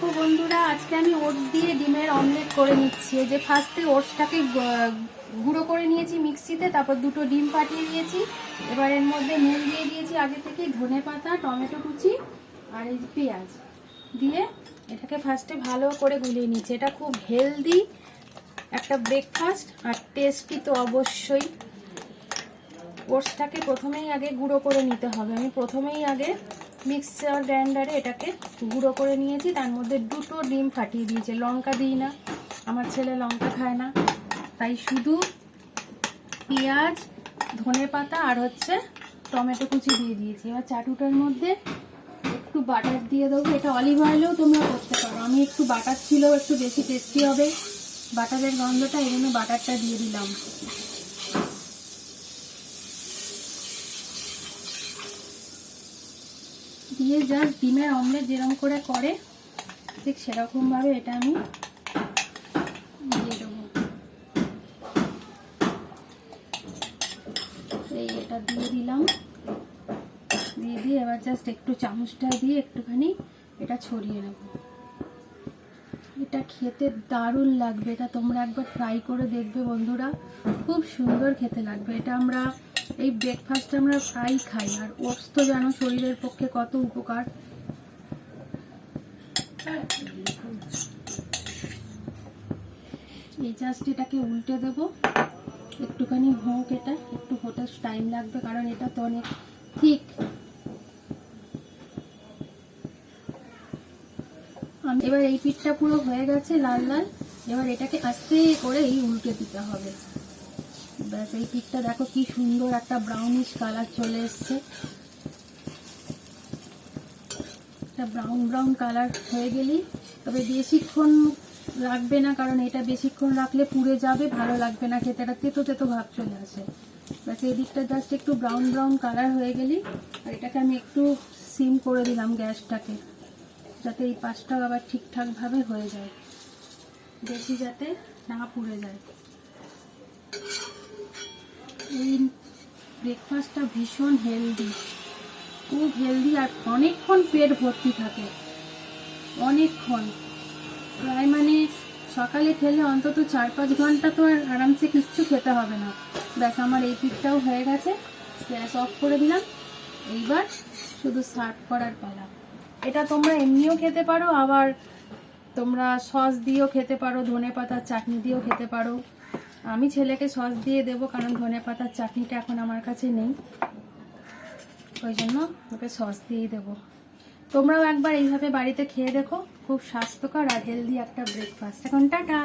দেখো বন্ধুরা, আজকে আমি ওটস দিয়ে ডিমের অমলেট করে নিচ্ছি। যে ফার্স্টে ওটসটাকে গুঁড়ো করে নিয়েছি মিক্সিতে, তারপর দুটো ডিম ফাটিয়ে দিয়েছি। এবার এর মধ্যে নুন দিয়ে দিয়েছি আগে থেকেই ধনে পাতা, টমেটো কুচি আর এই পেঁয়াজ দিয়ে এটাকে ফার্স্টে ভালো করে গুলিয়ে নিচ্ছি। এটা খুব হেলদি একটা ব্রেকফাস্ট আর টেস্টি তো অবশ্যই। ওটসটাকে প্রথমেই আগে গুঁড়ো করে নিতে হবে। আমি প্রথমেই আগে মিক্সার গ্রাইন্ডারে এটাকে গুঁড়ো করে নিয়েছি। তার মধ্যে দুটো ডিম ফাটিয়ে দিয়েছি। লঙ্কা দিই না। আমার ছেলে লঙ্কা খায় না। তাই শুধু পেঁয়াজ, ধনে পাতা আর হচ্ছে টমেটো কুচি দিয়ে দিয়েছি। এবার চাটুটার মধ্যে একটু বাটার দিয়ে দেবো। এটা অলিভ অয়েলেও তোমরা করতে পারো। আমি একটু বাটার ছিল, একটু বেশি টেস্টি হবে। বাটারের গন্ধটা এই জন্য বাটারটা দিয়ে দিলাম। দিয়ে জাস্ট ডিমের অমলেট যেরকম করে করে, ঠিক সেরকমভাবে এটা আমি দিয়ে দেবো। এই এটা দিয়ে দিলাম। দিয়ে দিয়ে এবার জাস্ট একটু চামচটা দিয়ে একটুখানি এটা ছড়িয়ে নেব। এটা খেতে দারুণ লাগবে, এটা তোমরা একবার ট্রাই করে দেখবে বন্ধুরা। খুব সুন্দর খেতে লাগবে। এটা আমরা এই ব্রেকফাস্ট আমরা ফ্রাই খাই, আর ওটস তো জানো শরীরের পক্ষে কত উপকার। এই জাস্ট এটাকে উল্টে দেব। একটুখানি হোক এটা, একটু হতে টাইম লাগবে, কারণ এটা তো অনেক ঠিক এবার এই পিঠটা পুরো হয়ে গেছে লাল লাল। এবার এটাকে আস্তে করে এই উল্টে দিতে হবে। ব্যাস, এই পিঠটা দেখো কি সুন্দর একটা ব্রাউনিশ কালার চলে এসছে। ব্রাউন ব্রাউন কালার হয়ে গেলেই তবে বেশিক্ষণ রাখবে না, কারণ এটা বেশিক্ষণ রাখলে পুড়ে যাবে, ভালো লাগবে না খেতে। এটা তেতো তেতো ভাব চলে আসে। ব্যাস, এই দিকটা জাস্ট একটু ব্রাউন ব্রাউন কালার হয়ে গেলেই আর এটাকে আমি একটু সিম করে দিলাম গ্যাসটাকে, যাতে এই পাশটা আবার ঠিকঠাকভাবে হয়ে যায়। বেশি যাতে না পুড়ে যায়। এই ব্রেকফাস্টটা ভীষণ হেলদি খুব হেলদি আর অনেকক্ষণ পেট ভর্তি থাকে। অনেকক্ষণ। প্রায় মানে সকালে খেলে অন্তত চার পাঁচ ঘণ্টা তো আর আরামসে কিচ্ছু খেতে হবে না। ব্যাস, আমার এই পিঠটাও হয়ে গেছে। গ্যাস অফ করে দিলাম। এইবার শুধু সার্ভ করার পালা। এটা তোমরা এমনিও খেতে পারো, আবার তোমরা সস দিয়েও খেতে পারো ধনে পাতার চাটনি দিয়েও খেতে পারো। আমি ছেলেকে সস দিয়ে দেবো, কারণ ধনে পাতার চাটনিটা এখন আমার কাছে নেই। ওই জন্য ওকে সস দিয়েই দেবো। তোমরাও একবার এইভাবে বাড়িতে খেয়ে দেখো, খুব স্বাস্থ্যকর আর হেলদি একটা ব্রেকফাস্ট এখন টাটা!